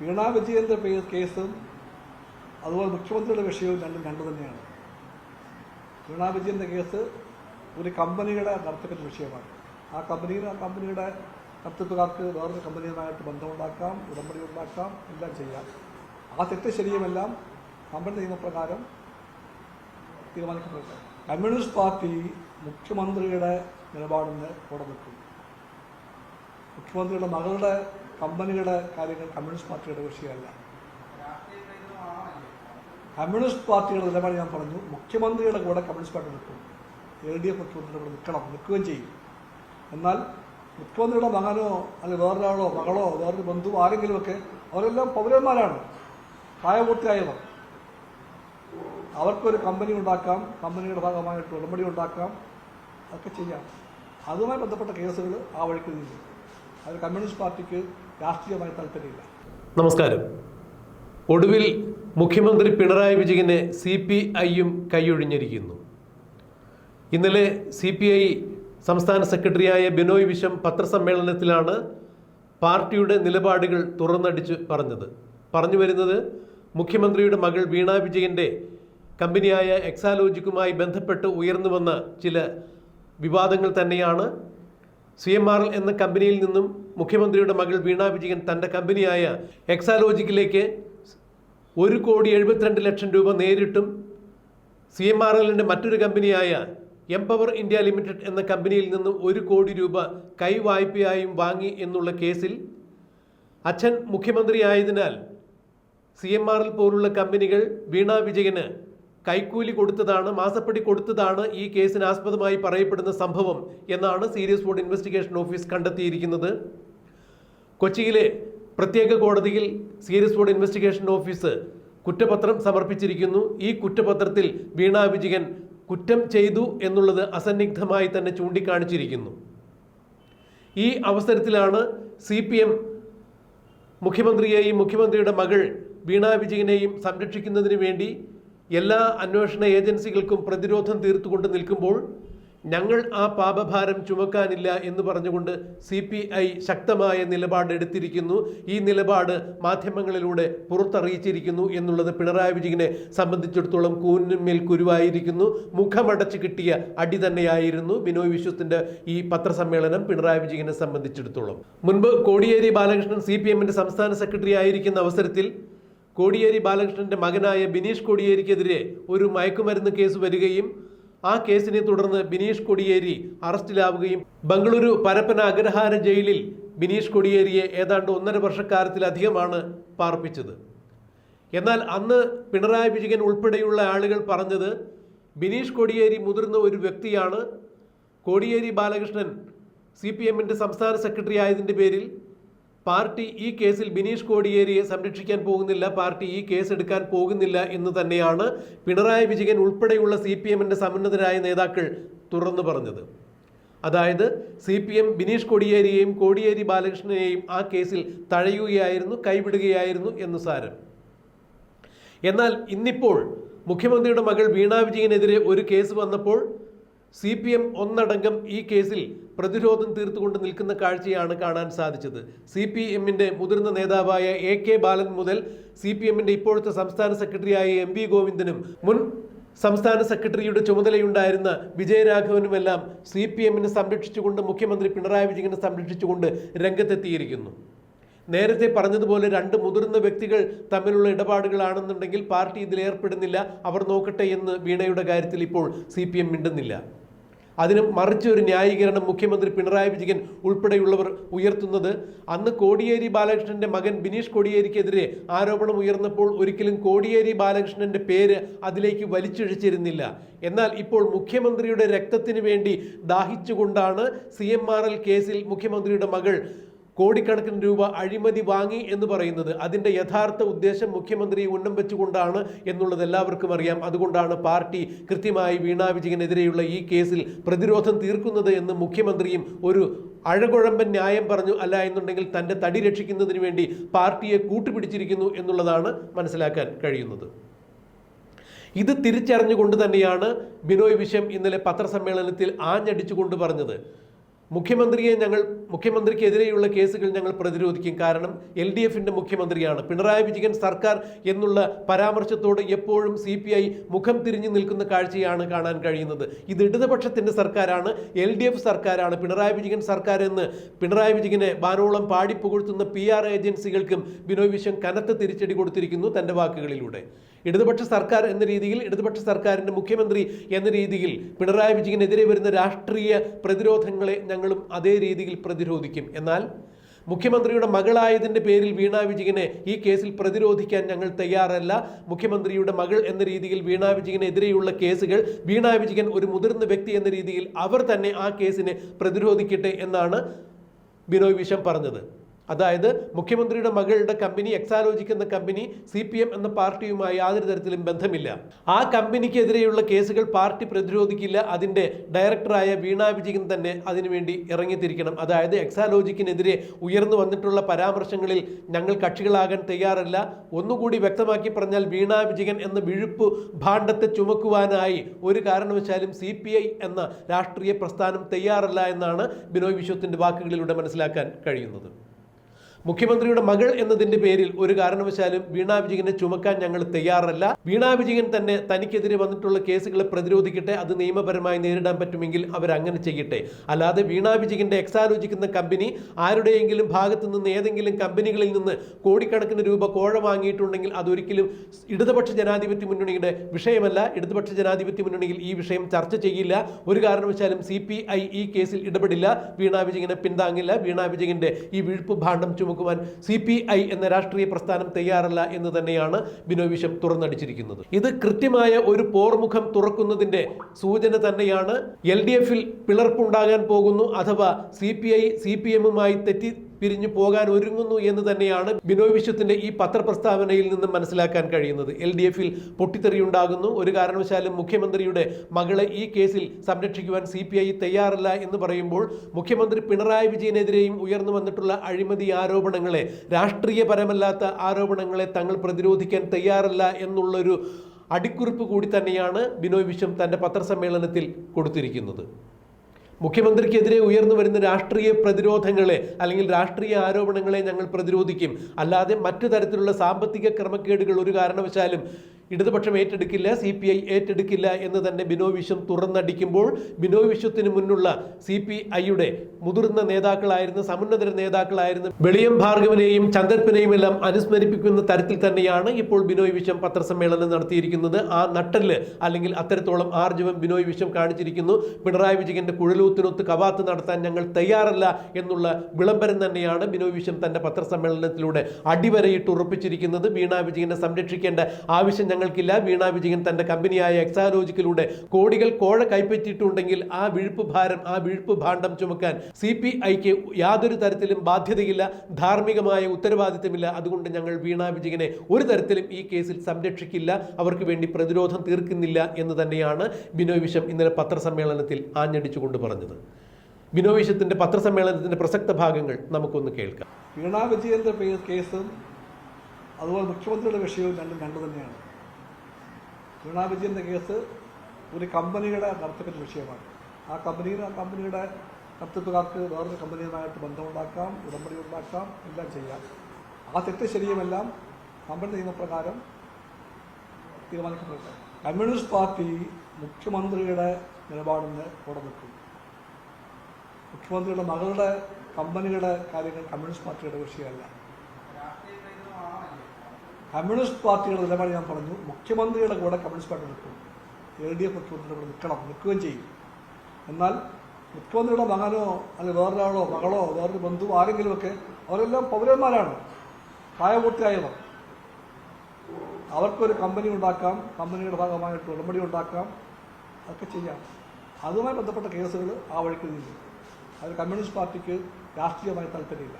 വീണാ പേ- കേസും അതുപോലെ മുഖ്യമന്ത്രിയുടെ വിഷയവും രണ്ടും രണ്ടു തന്നെയാണ്. വീണാ വിജയന്റെ കേസ് ഒരു കമ്പനിയുടെ നടത്തിപ്പിന്റെ വിഷയമാണ്. ആ കമ്പനിയുടെ ആ കമ്പനിയുടെ നടത്തിപ്പുകാർക്ക് വേറൊരു കമ്പനിയുമായിട്ട് ബന്ധമുണ്ടാക്കാം ഉടമ്പടി ഉണ്ടാക്കാം എല്ലാം ചെയ്യാം. ആ തെറ്റ് ശരിയുമെല്ലാം കമ്പനി നിയമപ്രകാരം തീരുമാനിക്കപ്പെട്ടു കമ്മ്യൂണിസ്റ്റ് പാർട്ടി മുഖ്യമന്ത്രിയുടെ നിലപാടിന് കൂടെ നിൽക്കും. മുഖ്യമന്ത്രിയുടെ മകളുടെ കമ്പനിയുടെ കാര്യങ്ങൾ കമ്മ്യൂണിസ്റ്റ് പാർട്ടിയുടെ വിഷയമല്ല. കമ്മ്യൂണിസ്റ്റ് പാർട്ടിയുടെ നിലപാട് ഞാൻ പറഞ്ഞു. മുഖ്യമന്ത്രിയുടെ കൂടെ കമ്മ്യൂണിസ്റ്റ് പാർട്ടി നിൽക്കും. എൽ ഡി എഫ് മുഖ്യമന്ത്രിയുടെ കൂടെ നിൽക്കണം നിൽക്കുകയും ചെയ്യും. എന്നാൽ മുഖ്യമന്ത്രിയുടെ മകനോ അല്ലെങ്കിൽ വേറൊരാളോ മകളോ വേറൊരു ബന്ധു ആരെങ്കിലുമൊക്കെ അവരെല്ലാം പൗരന്മാരാണ് പ്രായപൂർത്തിയായവർ. അവർക്കൊരു കമ്പനി ഉണ്ടാക്കാം കമ്പനിയുടെ ഭാഗമായിട്ട് ഉടമ്പടി ഉണ്ടാക്കാം അതൊക്കെ ചെയ്യാം. അതുമായി ബന്ധപ്പെട്ട കേസുകൾ ആ വഴിക്ക് നിന്നു അത് കമ്മ്യൂണിസ്റ്റ് പാർട്ടിക്ക് രാഷ്ട്രീയമായി താല്പര്യമില്ല നമസ്കാരം. ഒടുവിൽ മുഖ്യമന്ത്രി പിണറായി വിജയനെ സി പി ഐയും കൈയൊഴിഞ്ഞിരിക്കുന്നു. ഇന്നലെ സി പി ഐ സംസ്ഥാന സെക്രട്ടറിയായ ബിനോയ് വിശ്വം പത്രസമ്മേളനത്തിലാണ് പാർട്ടിയുടെ നിലപാടുകൾ തുറന്നടിച്ച് പറഞ്ഞത്. പറഞ്ഞു വരുന്നത് മുഖ്യമന്ത്രിയുടെ മകൾ വീണ വിജയന്റെ കമ്പനിയായ എക്സാലോജിക്കുമായി ബന്ധപ്പെട്ട് ഉയർന്നു വന്ന ചില വിവാദങ്ങൾ തന്നെയാണ്. സി എം ആർ എൽ എന്ന കമ്പനിയിൽ നിന്നും മുഖ്യമന്ത്രിയുടെ മകൾ വീണ വിജയൻ തന്റെ കമ്പനിയായ എക്സാലോജിക്കിലേക്ക് ഒരു കോടി എഴുപത്തിരണ്ട് ലക്ഷം രൂപ നേരിട്ടും സി എം ആർ എല്ലിന്റെ മറ്റൊരു കമ്പനിയായ എംപവർ ഇന്ത്യ ലിമിറ്റഡ് എന്ന കമ്പനിയിൽ നിന്ന് ഒരു കോടി രൂപ കൈവായ്പയായും വാങ്ങി എന്നുള്ള കേസിൽ അച്ഛൻ മുഖ്യമന്ത്രിയായതിനാൽ സി എം ആർ എൽ പോലുള്ള കമ്പനികൾ വീണ വിജയന് കൈക്കൂലി കൊടുത്തതാണ് മാസപ്പടി കൊടുത്തതാണ് ഈ കേസിന് ആസ്പദമായി പറയപ്പെടുന്ന സംഭവം എന്നാണ് സീരിയസ് ബോർഡ് ഇൻവെസ്റ്റിഗേഷൻ ഓഫീസ് കണ്ടെത്തിയിരിക്കുന്നത്. കൊച്ചിയിലെ പ്രത്യേക കോടതിയിൽ സീരിയസ് ബോർഡ് ഇൻവെസ്റ്റിഗേഷൻ ഓഫീസ് കുറ്റപത്രം സമർപ്പിച്ചിരിക്കുന്നു. ഈ കുറ്റപത്രത്തിൽ വീണ വിജയൻ കുറ്റം ചെയ്തു എന്നുള്ളത് അസന്നിഗ്ധമായി തന്നെ ചൂണ്ടിക്കാണിച്ചിരിക്കുന്നു. ഈ അവസരത്തിലാണ് സി പി എം മുഖ്യമന്ത്രിയെയും മുഖ്യമന്ത്രിയുടെ മകൾ വീണ വിജയനെയും സംരക്ഷിക്കുന്നതിന് വേണ്ടി എല്ലാ അന്വേഷണ ഏജൻസികൾക്കും പ്രതിരോധം തീർത്തുകൊണ്ട് നിൽക്കുമ്പോൾ ഞങ്ങൾ ആ പാപഭാരം ചുമക്കാനില്ല എന്ന് പറഞ്ഞുകൊണ്ട് സി പി ഐ ശക്തമായ നിലപാട് എടുത്തിരിക്കുന്നു. ഈ നിലപാട് മാധ്യമങ്ങളിലൂടെ പുറത്തറിയിച്ചിരിക്കുന്നു എന്നുള്ളത് പിണറായി വിജയനെ സംബന്ധിച്ചിടത്തോളം കൂനിന്മേൽ കുരുവായിരിക്കുന്നു. മുഖമടച്ച് കിട്ടിയ അടി തന്നെയായിരുന്നു ബിനോയ് വിശ്വത്തിന്റെ ഈ പത്രസമ്മേളനം പിണറായി വിജയനെ സംബന്ധിച്ചിടത്തോളം. മുൻപ് കോടിയേരി ബാലകൃഷ്ണൻ സി പി എമ്മിന്റെ സംസ്ഥാന സെക്രട്ടറി ആയിരിക്കുന്ന അവസരത്തിൽ കോടിയേരി ബാലകൃഷ്ണന്റെ മകനായ ബിനീഷ് കോടിയേരിക്കെതിരെ ഒരു മയക്കുമരുന്ന് കേസ് വരികയും ആ കേസിനെ തുടർന്ന് ബിനീഷ് കൊടിയേരി അറസ്റ്റിലാവുകയും ബംഗളൂരു പരപ്പന അഗ്രഹാര ജയിലിൽ ബിനീഷ് കൊടിയേരിയെ ഏതാണ്ട് ഒന്നര വർഷക്കാലത്തിലധികമാണ് പാർപ്പിച്ചത്. എന്നാൽ അന്ന് പിണറായി വിജയൻ ഉൾപ്പെടെയുള്ള ആളുകൾ പറഞ്ഞത് ബിനീഷ് കോടിയേരി മുതിർന്ന ഒരു വ്യക്തിയാണ്. കോടിയേരി ബാലകൃഷ്ണൻ സി പി എമ്മിന്റെ സംസ്ഥാന സെക്രട്ടറി ആയതിന്റെ പേരിൽ പാർട്ടി ഈ കേസിൽ ബിനീഷ് കോടിയേരിയെ സംരക്ഷിക്കാൻ പോകുന്നില്ല പാർട്ടി ഈ കേസ് എടുക്കാൻ പോകുന്നില്ല എന്ന് തന്നെയാണ് പിണറായി വിജയൻ ഉൾപ്പെടെയുള്ള സി പി എമ്മിന്റെ സമുന്നതരായ നേതാക്കൾ തുറന്നു പറഞ്ഞത്. അതായത് സി പി എം ബിനീഷ് കോടിയേരിയെയും കോടിയേരി ബാലകൃഷ്ണനെയും ആ കേസിൽ തഴയുകയായിരുന്നു കൈവിടുകയായിരുന്നു എന്ന് സാരം. എന്നാൽ ഇന്നിപ്പോൾ മുഖ്യമന്ത്രിയുടെ മകൾ വീണ വിജയനെതിരെ ഒരു കേസ് വന്നപ്പോൾ സി പി എം ഒന്നടങ്കം ഈ കേസിൽ പ്രതിരോധം തീർത്തുകൊണ്ട് നിൽക്കുന്ന കാഴ്ചയാണ് കാണാൻ സാധിച്ചത്. സി പി എമ്മിന്റെ മുതിർന്ന നേതാവായ എ കെ ബാലൻ മുതൽ സി പി എമ്മിന്റെ ഇപ്പോഴത്തെ സംസ്ഥാന സെക്രട്ടറിയായ എം വി ഗോവിന്ദനും മുൻ സംസ്ഥാന സെക്രട്ടറിയുടെ ചുമതലയുണ്ടായിരുന്ന വിജയരാഘവനുമെല്ലാം സി പി എമ്മിനെ സംരക്ഷിച്ചുകൊണ്ട് മുഖ്യമന്ത്രി പിണറായി വിജയനെ സംരക്ഷിച്ചുകൊണ്ട് രംഗത്തെത്തിയിരിക്കുന്നു. നേരത്തെ പറഞ്ഞതുപോലെ രണ്ട് മുതിർന്ന വ്യക്തികൾ തമ്മിലുള്ള ഇടപാടുകളാണെന്നുണ്ടെങ്കിൽ പാർട്ടി ഇതിൽ ഏർപ്പെടുന്നില്ല. അവർ നോക്കട്ടെ എന്ന് വീണയുടെ കാര്യത്തിൽ ഇപ്പോൾ സി പി എം മിണ്ടുന്നില്ല. അതിന് മറിച്ച് ഒരു ന്യായീകരണം മുഖ്യമന്ത്രി പിണറായി വിജയൻ ഉൾപ്പെടെയുള്ളവർ ഉയർത്തുന്നത്. അന്ന് കോടിയേരി ബാലകൃഷ്ണന്റെ മകൻ ബിനീഷ് കോടിയേരിക്കെതിരെ ആരോപണം ഉയർന്നപ്പോൾ ഒരിക്കലും കോടിയേരി ബാലകൃഷ്ണന്റെ പേര് അതിലേക്ക് വലിച്ചിഴച്ചിരുന്നില്ല. എന്നാൽ ഇപ്പോൾ മുഖ്യമന്ത്രിയുടെ രക്തത്തിന് വേണ്ടി ദാഹിച്ചുകൊണ്ടാണ് സി കേസിൽ മുഖ്യമന്ത്രിയുടെ മകൾ കോടിക്കണക്കിന് രൂപ അഴിമതി വാങ്ങി എന്ന് പറയുന്നത് അതിന്റെ യഥാർത്ഥ ഉദ്ദേശം മുഖ്യമന്ത്രി ഉന്നം വെച്ചുകൊണ്ടാണ് എന്നുള്ളത് എല്ലാവർക്കും അറിയാം. അതുകൊണ്ടാണ് പാർട്ടി കൃത്യമായി വീണ വിജയനെതിരെയുള്ള ഈ കേസിൽ പ്രതിരോധം തീർക്കുന്നത് എന്ന് മുഖ്യമന്ത്രിയും ഒരു അഴകുഴമ്പൻ ന്യായം പറഞ്ഞു അല്ല എന്നുണ്ടെങ്കിൽ തന്റെ തടി രക്ഷിക്കുന്നതിന് വേണ്ടി പാർട്ടിയെ കൂട്ടുപിടിച്ചിരിക്കുന്നു എന്നുള്ളതാണ് മനസ്സിലാക്കാൻ കഴിയുന്നത്. ഇത് തിരിച്ചറിഞ്ഞുകൊണ്ട് തന്നെയാണ് ബിനോയ് വിശ്വം ഇന്നലെ പത്രസമ്മേളനത്തിൽ ആഞ്ഞടിച്ചുകൊണ്ട് പറഞ്ഞത്. മുഖ്യമന്ത്രിയെ ഞങ്ങൾ മുഖ്യമന്ത്രിക്കെതിരെയുള്ള കേസുകൾ ഞങ്ങൾ പ്രതിരോധിക്കും. കാരണം എൽ ഡി എഫിന്റെ മുഖ്യമന്ത്രിയാണ്. പിണറായി വിജയൻ സർക്കാർ എന്നുള്ള പരാമർശത്തോട് എപ്പോഴും സി പി ഐ മുഖം തിരിഞ്ഞു നിൽക്കുന്ന കാഴ്ചയാണ് കാണാൻ കഴിയുന്നത്. ഇത് ഇടതുപക്ഷത്തിന്റെ സർക്കാരാണ് എൽ ഡി എഫ് സർക്കാരാണ് പിണറായി വിജയൻ സർക്കാർ എന്ന് പിണറായി വിജയനെ വാനോളം പാടിപ്പുകഴ്ത്തുന്ന പി ആർ ഏജൻസികൾക്കും ബിനോയ് വിശ്വം കനത്ത തിരിച്ചടി കൊടുത്തിരിക്കുന്നു തന്റെ വാക്കുകളിലൂടെ. ഇടതുപക്ഷ സർക്കാർ എന്ന രീതിയിൽ ഇടതുപക്ഷ സർക്കാരിന്റെ മുഖ്യമന്ത്രി എന്ന രീതിയിൽ പിണറായി വിജയനെതിരെ വരുന്ന രാഷ്ട്രീയ പ്രതിരോധങ്ങളെ ഞങ്ങളും അതേ രീതിയിൽ പ്രതിരോധിക്കും. എന്നാൽ മുഖ്യമന്ത്രിയുടെ മകളായതിന്റെ പേരിൽ വീണ വിജയനെ ഈ കേസിൽ പ്രതിരോധിക്കാൻ ഞങ്ങൾ തയ്യാറല്ല. മുഖ്യമന്ത്രിയുടെ മകൾ എന്ന രീതിയിൽ വീണ വിജയനെതിരെയുള്ള കേസുകൾ വീണ വിജയൻ ഒരു മുതിർന്ന വ്യക്തി എന്ന രീതിയിൽ അവർ തന്നെ ആ കേസിനെ പ്രതിരോധിക്കട്ടെ എന്നാണ് ബിനോയ് വിശ്വം പറഞ്ഞത്. അതായത് മുഖ്യമന്ത്രിയുടെ മകളുടെ കമ്പനി എക്സാലോജിക് എന്ന കമ്പനി സി പി എം എന്ന പാർട്ടിയുമായി യാതൊരു തരത്തിലും ബന്ധമില്ല. ആ കമ്പനിക്കെതിരെയുള്ള കേസുകൾ പാർട്ടി പ്രതിരോധിക്കില്ല. അതിന്റെ ഡയറക്ടറായ വീണ വിജയൻ തന്നെ അതിനുവേണ്ടി ഇറങ്ങിത്തിരിക്കണം. അതായത് എക്സാലോജിക്കിനെതിരെ ഉയർന്നു വന്നിട്ടുള്ള പരാമർശങ്ങളിൽ ഞങ്ങൾ കക്ഷികളാകാൻ തയ്യാറല്ല. ഒന്നുകൂടി വ്യക്തമാക്കി പറഞ്ഞാൽ വീണ വിജയൻ എന്ന വിഴുപ്പ് ഭാണ്ഡത്തെ ചുമക്കുവാനായി ഒരു കാരണവശാലും സി എന്ന രാഷ്ട്രീയ പ്രസ്ഥാനം തയ്യാറല്ല എന്നാണ് ബിനോയ് വിശ്വത്തിന്റെ വാക്കുകളിലൂടെ മനസ്സിലാക്കാൻ കഴിയുന്നത്. മുഖ്യമന്ത്രിയുടെ മകൾ എന്നതിന്റെ പേരിൽ ഒരു കാരണവശാലും വീണാ വിജയനെ ചുമക്കാൻ ഞങ്ങൾ തയ്യാറല്ല. വീണാ വിജയൻ തന്നെ തനിക്കെതിരെ വന്നിട്ടുള്ള കേസുകളെ പ്രതിരോധിക്കട്ടെ അത് നിയമപരമായി നേരിടാൻ പറ്റുമെങ്കിൽ അവർ അങ്ങനെ ചെയ്യട്ടെ. അല്ലാതെ വീണാ വിജയന്റെ എക്സാലോചിക്കുന്ന കമ്പനി ആരുടെയെങ്കിലും ഭാഗത്തു നിന്ന് ഏതെങ്കിലും കമ്പനികളിൽ നിന്ന് കോടിക്കണക്കിന് രൂപ കോഴ വാങ്ങിയിട്ടുണ്ടെങ്കിൽ അതൊരിക്കലും ഇടതുപക്ഷ ജനാധിപത്യ മുന്നണിയുടെ വിഷയമല്ല. ഇടതുപക്ഷ ജനാധിപത്യ മുന്നണിയിൽ ഈ വിഷയം ചർച്ച ചെയ്യില്ല. ഒരു കാരണവശാലും സി പി ഐ ഈ കേസിൽ ഇടപെടില്ല. വീണാ വിജയനെ പിന്താങ്ങില്ല. വീണാ വിജയന്റെ ഈ വീഴ്പ്പ് ഭാണ്ഡം ചുമക്കുവാൻ സി പി ഐ എന്ന രാഷ്ട്രീയ പ്രസ്ഥാനം തയ്യാറല്ല എന്ന് തന്നെയാണ് ബിനോയ് വിശ്വം തുറന്നടിച്ചിരിക്കുന്നത്. ഇത് കൃത്യമായ ഒരു പോർമുഖം തുറക്കുന്നതിന്റെ സൂചന തന്നെയാണ് എൽ ഡി എഫിൽ പിളർപ്പുണ്ടാകാൻ പോകുന്നു അഥവാ C P I C P എമ്മുമായി തെറ്റി പിരിഞ്ഞു പോകാൻ ഒരുങ്ങുന്നു എന്ന് തന്നെയാണ് ബിനോയ് വിശ്വത്തിന്റെ ഈ പത്രപ്രസ്താവനയിൽ നിന്നും മനസ്സിലാക്കാൻ കഴിയുന്നത്. എൽ ഡി എഫിൽ പൊട്ടിത്തെറിയുണ്ടാകുന്നു. ഒരു കാരണവശാലും മുഖ്യമന്ത്രിയുടെ മകളെ ഈ കേസിൽ സംരക്ഷിക്കുവാൻ സി പി ഐ തയ്യാറല്ല എന്ന് പറയുമ്പോൾ മുഖ്യമന്ത്രി പിണറായി വിജയനെതിരെയും ഉയർന്നു വന്നിട്ടുള്ള അഴിമതി ആരോപണങ്ങളെ രാഷ്ട്രീയപരമല്ലാത്ത ആരോപണങ്ങളെ തങ്ങൾ പ്രതിരോധിക്കാൻ തയ്യാറല്ല എന്നുള്ളൊരു അടിക്കുറിപ്പ് കൂടി തന്നെയാണ് ബിനോയ് വിശ്വം തന്റെ പത്രസമ്മേളനത്തിൽ കൊടുത്തിരിക്കുന്നത്. മുഖ്യമന്ത്രിക്കെതിരെ ഉയർന്നു വരുന്ന രാഷ്ട്രീയ പ്രതിരോധങ്ങളെ അല്ലെങ്കിൽ രാഷ്ട്രീയ ആരോപണങ്ങളെ ഞങ്ങൾ പ്രതിരോധിക്കും. അല്ലാതെ മറ്റു തരത്തിലുള്ള സാമ്പത്തിക ക്രമക്കേടുകൾ ഒരു കാരണവശാലും ഇടതുപക്ഷം ഏറ്റെടുക്കില്ല സി പി ഐ ഏറ്റെടുക്കില്ല എന്ന് തന്നെ ബിനോയ് വിശ്വം തുറന്നടിക്കുമ്പോൾ ബിനോയ് വിശ്വത്തിന് മുന്നുള്ള സി പി ഐയുടെ മുതിർന്ന നേതാക്കളായിരുന്ന സമുന്നതര നേതാക്കളായിരുന്ന വെളിയം ഭാർഗവനെയും ചന്ദ്രപ്പനെയും എല്ലാം അനുസ്മരിപ്പിക്കുന്ന തരത്തിൽ തന്നെയാണ് ഇപ്പോൾ ബിനോയ് വിശ്വം പത്രസമ്മേളനം നടത്തിയിരിക്കുന്നത്. ആ നട്ടൽ അല്ലെങ്കിൽ അത്തരത്തോളം ആർജവം ബിനോയ് വിശ്വം കാണിച്ചിരിക്കുന്നു. പിണറായി വിജയന്റെ കുഴലൂത്തിനൊത്ത് കവാത്ത് നടത്താൻ ഞങ്ങൾ തയ്യാറല്ല എന്നുള്ള വിളംബരം തന്നെയാണ് ബിനോയ് വിശ്വം തന്റെ പത്രസമ്മേളനത്തിലൂടെ അടിവരയിട്ട് ഉറപ്പിച്ചിരിക്കുന്നത്. വീണ വിജയനെ സംരക്ഷിക്കേണ്ട ആവശ്യം ഞങ്ങൾക്കില്ല വീണ വിജയൻ തന്റെ കമ്പനിയായ എക്സാലോജിക്കിലൂടെ കോടികൾ കോഴ കൈപ്പറ്റിയിട്ടുണ്ടെങ്കിൽ ആ വിഴുപ്പ് ഭാരം ആ വിഴുപ്പ് ഭാണ്ഡം ചുമക്കാൻ സി പി ഐക്ക് യാതൊരു തരത്തിലും ബാധ്യതയില്ല ധാർമ്മികമായ ഉത്തരവാദിത്തമില്ല. അതുകൊണ്ട് ഞങ്ങൾ വീണ വിജയനെ ഒരു തരത്തിലും ഈ കേസിൽ സംരക്ഷിക്കില്ല. അവർക്ക് വേണ്ടി പ്രതിരോധം തീർക്കുന്നില്ല എന്ന് തന്നെയാണ് ബിനോയ് വിശ്വം ഇന്നലെ പത്രസമ്മേളനത്തിൽ ആഞ്ഞടിച്ചുകൊണ്ട് പറഞ്ഞത്. ബിനോയ് വിശ്വത്തിന്റെ പത്രസമ്മേളനത്തിന്റെ പ്രസക്ത ഭാഗങ്ങൾ നമുക്കൊന്ന് കേൾക്കാം. വീണാ വിജയന്റെ കേസും അതുപോലെ മുഖ്യമന്ത്രിയുടെ വിഷയവും രണ്ടും രണ്ടു തന്നെയാണ്. വീണാ വിജയന്റെ കേസ് ഒരു കമ്പനിയുടെ നടത്തിപ്പിന്റെ വിഷയമാണ്. ആ കമ്പനിയിൽ ആ കമ്പനിയുടെ നടത്തിപ്പുകാർക്ക് വേറൊരു കമ്പനിയുമായിട്ട് ബന്ധമുണ്ടാക്കാം ഉടമ്പടി ഉണ്ടാക്കാം എല്ലാം ചെയ്യാം. ആ തെറ്റ് ശരിയുമെല്ലാം കമ്പനി നിയമപ്രകാരം തീരുമാനിക്കപ്പെട്ടു കമ്മ്യൂണിസ്റ്റ് പാർട്ടി മുഖ്യമന്ത്രിയുടെ നിലപാടിന് കൂടെ നിൽക്കും. മുഖ്യമന്ത്രിയുടെ മകളുടെ കമ്പനിയുടെ കാര്യങ്ങൾ കമ്മ്യൂണിസ്റ്റ് പാർട്ടിയുടെ വിഷയമല്ല. കമ്മ്യൂണിസ്റ്റ് പാർട്ടിയുടെ നിലപാട് ഞാൻ പറഞ്ഞു. മുഖ്യമന്ത്രിയുടെ കൂടെ കമ്മ്യൂണിസ്റ്റ് പാർട്ടി നിൽക്കും. എൽ ഡി എഫ് മുഖ്യമന്ത്രിയുടെ കൂടെ നിൽക്കണം നിൽക്കുകയും ചെയ്യും. എന്നാൽ മുഖ്യമന്ത്രിയുടെ മകനോ അല്ലെങ്കിൽ വേറൊരാളോ മകളോ വേറൊരു ബന്ധുവോ ആരെങ്കിലുമൊക്കെ അവരെല്ലാം പൗരന്മാരാണ്. പ്രായപൂർത്തിയായവർ. അവർക്കൊരു കമ്പനി ഉണ്ടാക്കാം കമ്പനിയുടെ ഭാഗമായിട്ട് ഉടമ്പടി ഉണ്ടാക്കാം അതൊക്കെ ചെയ്യാം. അതുമായി ബന്ധപ്പെട്ട കേസുകൾ ആ വഴിക്ക് നിന്നു അത് കമ്മ്യൂണിസ്റ്റ് പാർട്ടിക്ക് രാഷ്ട്രീയമായി താല്പര്യമില്ല.